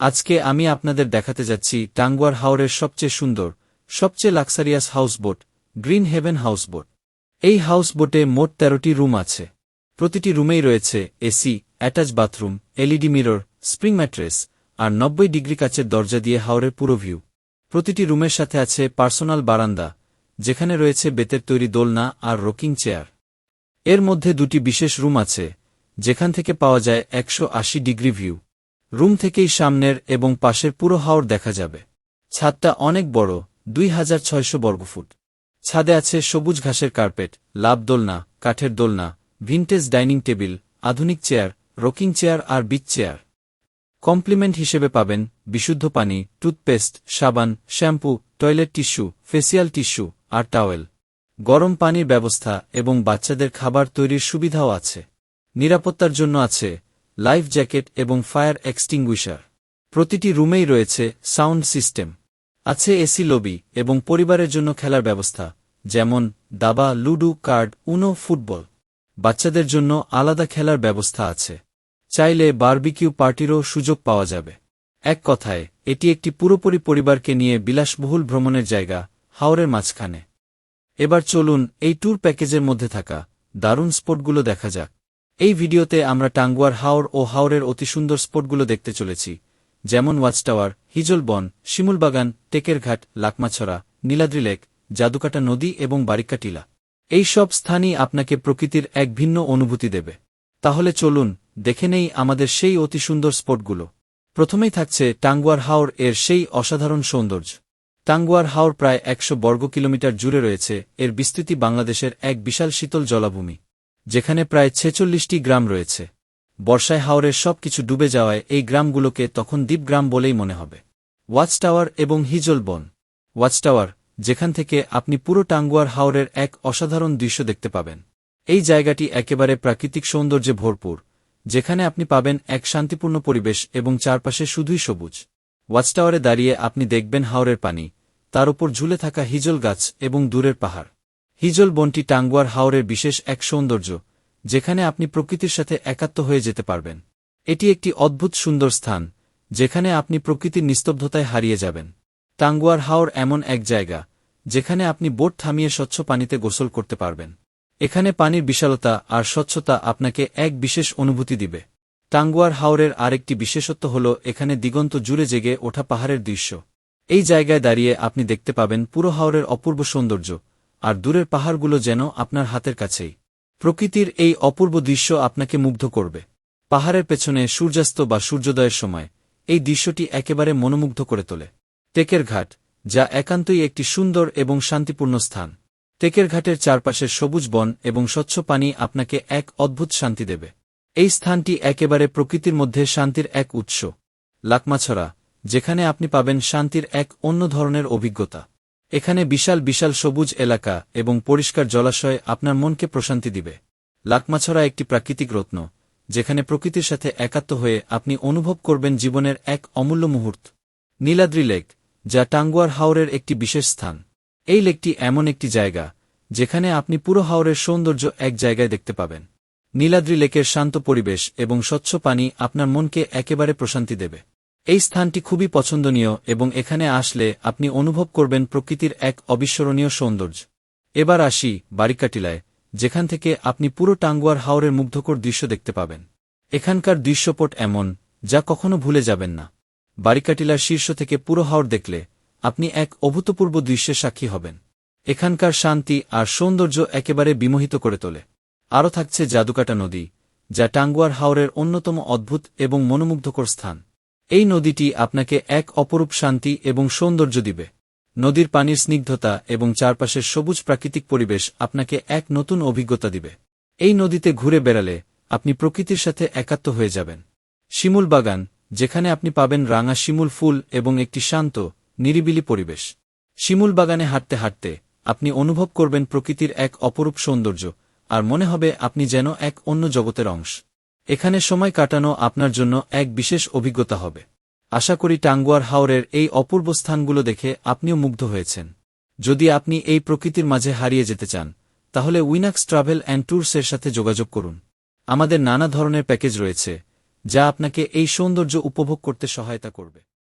আজকে আমি আপনাদের দেখাতে যাচ্ছি টাঙ্গুয়ার হাওরের সবচেয়ে সুন্দর, সবচেয়ে luxurious houseboat, green heaven houseboat. এই হাউসবোটে মোট তেরোটি রুম আছে। প্রতিটি রুমেই রয়েছে AC, attach bathroom, LED mirror, spring mattress আর নব্বই ডিগ্রি কাচের দরজা দিয়ে হাওরের পুরো ভিউ। প্রতিটি রুমের সাথে আছে পার্সোনাল বারান্দা, যেখানে রয়েছে বেতের তৈরি দোলনা আর রকিং চেয়ার। এর মধ্যে দুটি বিশেষ রুম আছে, যেখান থেকে পাওয়া যায় একশো আশি ডিগ্রি ভিউ। রুম থেকেই সামনের এবং পাশের পুরো হাওর দেখা যাবে। ছাদটা অনেক বড়, দুই হাজার ছয়শো বর্গফুট। ছাদে আছে সবুজ ঘাসের কার্পেট, লাভ দোলনা, কাঠের দোলনা, ভিনটেজ ডাইনিং টেবিল, আধুনিক চেয়ার, রকিং চেয়ার আর বিচ চেয়ার। কমপ্লিমেন্ট হিসেবে পাবেন বিশুদ্ধ পানি, টুথপেস্ট, সাবান, shampoo, toilet tissue, facial tissue আর টাওয়েল। গরম পানির ব্যবস্থা এবং বাচ্চাদের খাবার তৈরির সুবিধাও আছে। নিরাপত্তার জন্য আছে লাইফ জ্যাকেট এবং ফায়ার এক্সটিংগুইশার। প্রতিটি রুমেই রয়েছে সাউন্ড সিস্টেম। আছে এসি লবি এবং পরিবারের জন্য খেলার ব্যবস্থা, যেমন দাবা, লুডু, কার্ড, উনো, ফুটবল। বাচ্চাদের জন্য আলাদা খেলার ব্যবস্থা আছে। চাইলে বারবিকিউ পার্টিরও সুযোগ পাওয়া যাবে। এক কথায়, এটি একটি পুরোপুরি পরিবারকে নিয়ে বিলাসবহুল ভ্রমণের জায়গা, হাওরের মাঝখানে। এবার চলুন এই ট্যুর প্যাকেজের মধ্যে থাকা দারুণ স্পটগুলো দেখা যাক। এই ভিডিওতে আমরা টাঙ্গুয়ার হাওর ও হাওরের অতি সুন্দর স্পটগুলো দেখতে চলেছি, যেমন ওয়াচটাওয়ার হিজলবন শিমুলবাগান টেকের ঘাট লাকমাছড়া, নীলাদ্রি লেক, জাদুকাটা নদী এবং বারিকা টিলা। এই সব স্থানই আপনাকে প্রকৃতির এক ভিন্ন অনুভূতি দেবে। তাহলে চলুন, দেখে নেই আমাদের সেই অতি সুন্দর স্পটগুলো। প্রথমেই থাকছে টাঙ্গুয়ার হাওর এর সেই অসাধারণ সৌন্দর্য। টাঙ্গুয়ার হাওর প্রায় একশো বর্গ কিলোমিটার জুড়ে রয়েছে, এর বিস্তৃতি বাংলাদেশের এক বিশাল শীতল জলাভূমি। যেখানে প্রায় ছেচল্লিশটি গ্রাম রয়েছে। বর্ষায় হাওরের সব কিছু ডুবে যাওয়ায় এই গ্রামগুলোকে তখন দ্বীপগ্রাম বলেই মনে হবে। ওয়াচ টাওয়ার এবং হিজল বন। ওয়াচ টাওয়ার যেখান থেকে আপনি পুরো টাঙ্গুয়ার হাওরের এক অসাধারণ দৃশ্য দেখতে পাবেন। এই জায়গাটি একেবারে প্রাকৃতিক সৌন্দর্যে ভরপুর, যেখানে আপনি পাবেন এক শান্তিপূর্ণ পরিবেশ এবং চারপাশে শুধুই সবুজ। ওয়াচটাওয়ারে দাঁড়িয়ে আপনি দেখবেন হাওরের পানি, তার উপর ঝুলে থাকা হিজল গাছ এবং দূরের পাহাড়। হিজল বনটি টাঙ্গুয়ার হাওরের বিশেষ এক সৌন্দর্য, যেখানে আপনি প্রকৃতির সাথে একাত্ম হয়ে যেতে পারবেন। এটি একটি অদ্ভুত সুন্দর স্থান, যেখানে আপনি প্রকৃতির নিস্তব্ধতায় হারিয়ে যাবেন। টাঙ্গুয়ার হাওর এমন এক জায়গা, যেখানে আপনি বোট থামিয়ে স্বচ্ছ পানিতে গোসল করতে পারবেন। এখানে পানির বিশালতা আর স্বচ্ছতা আপনাকে এক বিশেষ অনুভূতি দিবে। টাঙ্গুয়ার হাওরের আরেকটি বিশেষত্ব হল এখানে দিগন্ত জুড়ে জেগে ওঠা পাহাড়ের দৃশ্য। এই জায়গায় দাঁড়িয়ে আপনি দেখতে পাবেন পুরো হাওরের অপূর্ব সৌন্দর্য আর দূরের পাহাড়গুলো যেন আপনার হাতের কাছেই। প্রকৃতির এই অপূর্ব দৃশ্য আপনাকে মুগ্ধ করবে। পাহাড়ের পেছনে সূর্যাস্ত বা সূর্যোদয়ের সময়, এই দৃশ্যটি একেবারে মনোমুগ্ধ করে তোলে। টেকের ঘাট, যা একান্তই একটি সুন্দর এবং শান্তিপূর্ণ স্থান। টেকের ঘাটের চারপাশের সবুজ বন এবং স্বচ্ছ পানি আপনাকে এক অদ্ভুত শান্তি দেবে। এই স্থানটি একেবারে প্রকৃতির মধ্যে শান্তির এক উৎস। লাকমাছড়া, যেখানে আপনি পাবেন শান্তির এক অন্য ধরনের অভিজ্ঞতা। এখানে বিশাল বিশাল সবুজ এলাকা এবং পরিষ্কার জলাশয় আপনার মনকে প্রশান্তি দিবে। লাকমাছড়া একটি প্রাকৃতিক রত্ন, যেখানে প্রকৃতির সাথে একাত্ম হয়ে আপনি অনুভব করবেন জীবনের এক অমূল্য মুহূর্ত। নীলাদ্রি লেক, যা টাঙ্গুয়ার হাওরের একটি বিশেষ স্থান। এই লেকটি এমন একটি জায়গা, যেখানে আপনি পুরো হাওরের সৌন্দর্য এক জায়গায় দেখতে পাবেন। নীলাদ্রি লেকের শান্ত পরিবেশ এবং স্বচ্ছ পানি আপনার মনকে একেবারে প্রশান্তি দেবে। এই স্থানটি খুবই পছন্দনীয় এবং এখানে আসলে আপনি অনুভব করবেন প্রকৃতির এক অবিস্মরণীয় সৌন্দর্য। এবার আসি বারিকাটিলায়, যেখান থেকে আপনি পুরো টাঙ্গুয়ার হাওরের মুগ্ধকর দৃশ্য দেখতে পাবেন। এখানকার দৃশ্যপট এমন, যা কখনো ভুলে যাবেন না। বারিকাটিলার শীর্ষ থেকে পুরো হাওর দেখলে আপনি এক অভূতপূর্ব দৃশ্যের সাক্ষী হবেন। এখানকার শান্তি আর সৌন্দর্য একেবারে বিমোহিত করে তোলে। আরও থাকছে জাদুকাটা নদী, যা টাঙ্গুয়ার হাওরের অন্যতম অদ্ভুত এবং মনোমুগ্ধকর স্থান। এই নদীটি আপনাকে এক অপরূপ শান্তি এবং সৌন্দর্য দিবে। নদীর পানির স্নিগ্ধতা এবং চারপাশের সবুজ প্রাকৃতিক পরিবেশ আপনাকে এক নতুন অভিজ্ঞতা দিবে। এই নদীতে ঘুরে বেড়ালে আপনি প্রকৃতির সাথে একাত্ম হয়ে যাবেন। শিমুল বাগান, যেখানে আপনি পাবেন রাঙা শিমুল ফুল এবং একটি শান্ত, নিরিবিলি পরিবেশ। শিমুল বাগানে হাঁটতে হাঁটতে আপনি অনুভব করবেন প্রকৃতির এক অপরূপ সৌন্দর্য, আর মনে হবে আপনি যেন এক অন্য জগতের অংশ। এখানে সময় কাটানো আপনার জন্য এক বিশেষ অভিজ্ঞতা হবে। আশা করি টাঙ্গুয়ার হাওরের এই অপূর্ব স্থানগুলো দেখে আপনিও মুগ্ধ হয়েছেন। যদি আপনি এই প্রকৃতির মাঝে হারিয়ে যেতে চান, তাহলে উইনাক্স ট্রাভেল অ্যান্ড ট্যুরসের সাথে যোগাযোগ করুন। আমাদের নানা ধরনের প্যাকেজ রয়েছে, যা আপনাকে এই সৌন্দর্য উপভোগ করতে সহায়তা করবে।